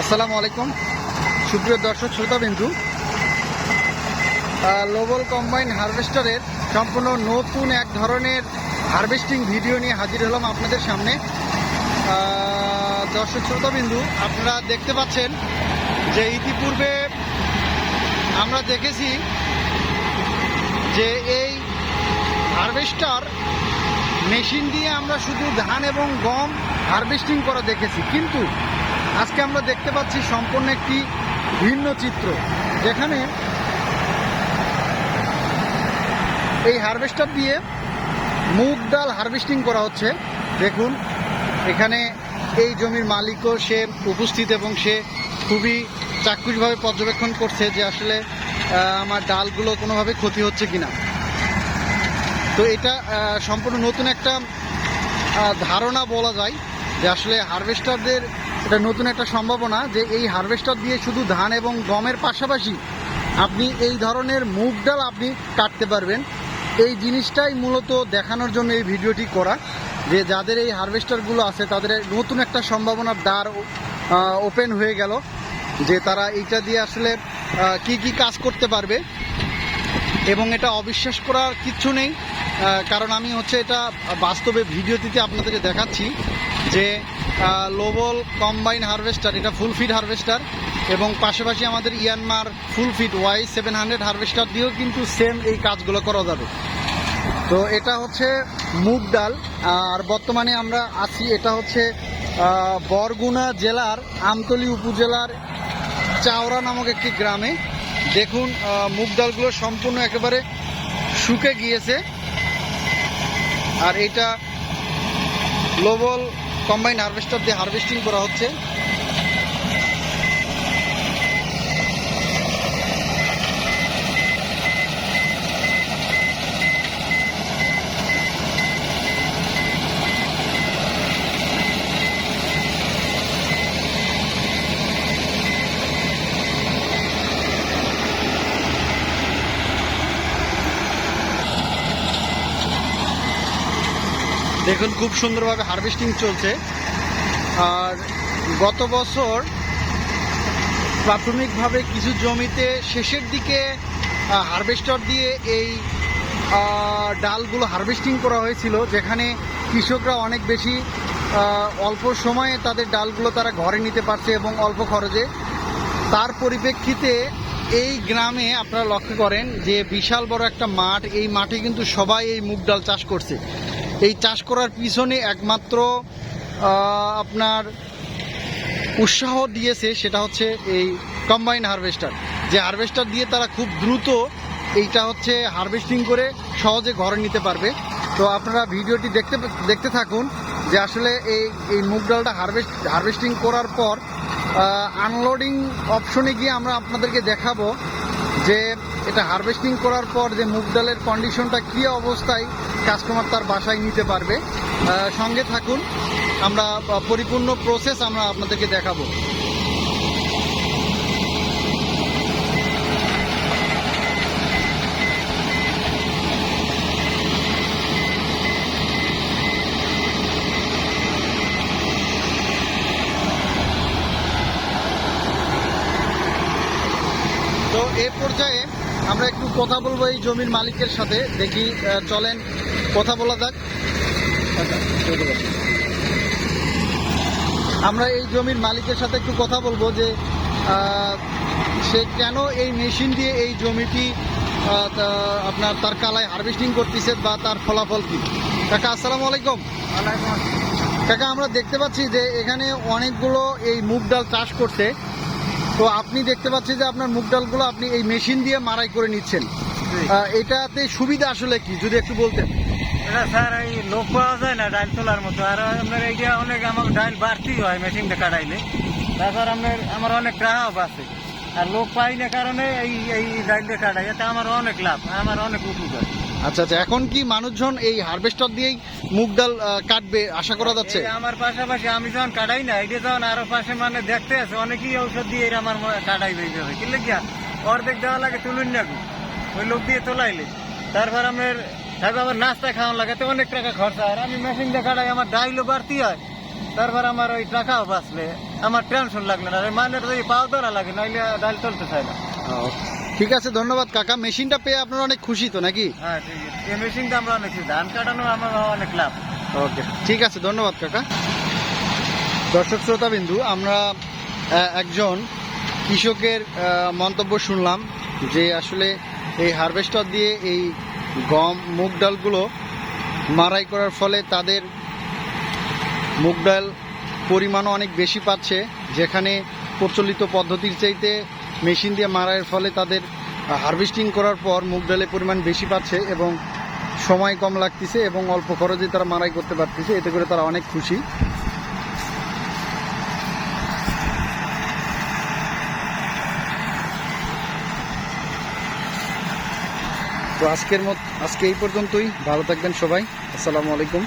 আসসালামু আলাইকুম। সুপ্রিয় দর্শক, শ্রোতাবিন্দু লোবল কম্বাইন হারভেস্টারের সম্পূর্ণ নতুন এক ধরনের হারভেস্টিং ভিডিও নিয়ে হাজির হলাম আপনাদের সামনে। দর্শক, শ্রোতাবিন্দু, আপনারা দেখতে পাচ্ছেন যে ইতিপূর্বে আমরা দেখেছি যে এই হারভেস্টার মেশিন দিয়ে আমরা শুধু ধান এবং গম হারভেস্টিং করা দেখেছি। কিন্তু আজকে আমরা দেখতে পাচ্ছি সম্পূর্ণ একটি ভিন্ন চিত্র, যেখানে এই হারভেস্টার দিয়ে মুগ ডাল হারভেস্টিং করা হচ্ছে। দেখুন, এখানে এই জমির মালিকও সে উপস্থিত এবং সে খুবই চাক্ষুষভাবে পর্যবেক্ষণ করছে যে আসলে আমার ডালগুলো কোনোভাবে ক্ষতি হচ্ছে কিনা। তো এটা সম্পূর্ণ নতুন একটা ধারণা বলা যায় যে আসলে হারভেস্টারদের এটা নতুন একটা সম্ভাবনা যে এই হারভেস্টার দিয়ে শুধু ধান এবং গমের পাশাপাশি আপনি এই ধরনের মুগ ডাল আপনি কাটতে পারবেন। এই জিনিসটাই মূলত দেখানোর জন্য এই ভিডিওটি করা, যে যাদের এই হারভেস্টারগুলো আছে, তাদের নতুন একটা সম্ভাবনার দ্বার ওপেন হয়ে গেল, যে তারা এইটা দিয়ে আসলে কি কি কাজ করতে পারবে। এবং এটা অবিশ্বাস করার কিচ্ছু নেই কারণ আমি হচ্ছে এটা বাস্তবে ভিডিওটিতে আপনাদেরকে দেখাচ্ছি। যে লোবল কম্বাইন হারভেস্টার, এটা ফুল ফিড হারভেস্টার এবং পাশাপাশি আমাদের Yanmar full feed Y seven hundred harvester দিয়েও কিন্তু সেম এই কাজগুলো করা যাবে। তো এটা হচ্ছে মুগ ডাল, আর বর্তমানে আমরা আছি, এটা হচ্ছে বরগুনা জেলার আমতলী উপজেলার চাওড়া নামক একটি গ্রামে। দেখুন মুগ ডালগুলো সম্পূর্ণ একেবারে শুকে গিয়েছে। আর এটা গ্লোবাল কম্বাইন হারভেস্টার দিয়ে হারভেস্টিং করা হচ্ছে। দেখুন, খুব সুন্দরভাবে হারভেস্টিং চলছে। আর গত বছর প্রাথমিকভাবে কিছু জমিতে শেষের দিকে হারভেস্টার দিয়ে এই ডালগুলো হারভেস্টিং করা হয়েছিল, যেখানে কৃষকরা অনেক বেশি অল্প সময়ে তাদের ডালগুলো তারা ঘরে নিতে পারছে এবং অল্প খরচে। তার পরিপ্রেক্ষিতে এই গ্রামে আপনারা লক্ষ্য করেন যে বিশাল বড় একটা মাঠ, এই মাঠে কিন্তু সবাই এই মুগ ডাল চাষ করছে। এই চাষ করার পিছনে একমাত্র আপনার উৎসাহ দিয়েছে সেটা হচ্ছে এই কম্বাইন হারভেস্টার যে হারভেস্টার দিয়ে তারা খুব দ্রুত এইটা হচ্ছে হারভেস্টিং করে সহজে ঘরে নিতে পারবে। তো আপনারা ভিডিওটি দেখতে দেখতে থাকুন যে আসলে এই এই মুগ ডালটা হারভেস্ট হারভেস্টিং করার পর আনলোডিং অপশনে গিয়ে আমরা আপনাদেরকে দেখাবো যে এটা হারভেস্টিং করার পর যে মুগ ডালের কন্ডিশনটা কী অবস্থায় কাস্টমার তার বাসায় নিতে পারবে। সঙ্গে থাকুন, আমরা পরিপূর্ণ প্রসেস আমরা আপনাদেরকে দেখাবো। তো এ পর্যায়ে আমরা একটু কথা বলব এই জমির মালিকের সাথে। দেখি চলেন কথা বলা যাক। আমরা এই জমির মালিকের সাথে একটু কথা বলব যে সে কেন এই মেশিন দিয়ে এই জমিটি আপনার তার কালায় হারভেস্টিং করতেছে বা তার ফলাফল কি? কাকা আসসালামু আলাইকুম। কাকা আমরা দেখতে পাচ্ছি যে এখানে অনেকগুলো এই মুগ ডাল চাষ করছে। তো আপনি দেখতে পাচ্ছি যে আপনার মুগ ডালগুলো আপনি এই মেশিন দিয়ে মারাই করে নিচ্ছেন। এটাতে সুবিধা আসলে কি? যদি একটু বলতেন। এটা স্যার এই লোক পাওয়া যায় না ডাইল তোলার মতো। আর আপনার এইটা অনেক আমার ডাইল বাড়তি হয় মেশিনটা কাটাইলে। তারপর আপনার আমার অনেক গ্রাহক আছে। আর লোক পাই না কারণে এই এই ডাইলটা কাটাই এতে আমার অনেক লাভ আমার অনেক উপকার। আচ্ছা আচ্ছা এখন কি মানুষজন এই হারভেস্টার দিয়েই মুগ ডাল কাটবে আশা করা যাচ্ছে? আমার পাশাপাশি আমি যখন কাটাই না এটা যখন আরও পাশে মানে দেখতে আছে অনেকেই ঔষধ দিয়ে এরা আমার কাটাই হয়ে যাবে কিনলে কি অর্ধেক দেওয়া লাগে তুলুন না। ওই লোক দিয়ে তোলাইলে। তারপর আমার তারপর আবার নাস্তা খাওয়ান লাগে তো অনেক টাকা খরচা। আর আমি মেশিন দিয়ে কাটাই আমার ডাইলও বাড়তি হয়। তারপর আমার ওই টাকাও বাঁচলে আমার টেনশন লাগল না। মাইনের যদি পাও ধরা লাগে নাইলে ডাল চলতে চায় না। ঠিক আছে ধন্যবাদ কাকা। মেশিনটা পেয়ে আপনারা অনেক খুশি তো নাকি? হ্যাঁ ঠিক আছে। এই মেশিনটা আমরা অনেক ধান কাটানো আমার অনেক লাভ। ওকে ঠিক আছে ধন্যবাদ কাকা। দর্শক শ্রোতা বিন্দু আমরা একজন কৃষকের মন্তব্য শুনলাম যে আসলে এই হারভেস্টার দিয়ে এই গম মুগ ডালগুলো মারাই করার ফলে তাদের মুগ ডাল পরিমাণও অনেক বেশি পাচ্ছে যেখানে প্রচলিত পদ্ধতির চাইতে মেশিন দিয়ে মারার ফলে তাদের হারভেস্টিং করার পর মুগ ডালের পরিমাণ বেশি পাচ্ছে এবং সময় কম লাগতেছে এবং অল্প খরচে তারা মারাই করতে পারতেছে। এতে করে তারা অনেক খুশি। তো আজকের মত, আজকে এই পর্যন্তই। ভালো থাকবেন সবাই। আসসালামু আলাইকুম।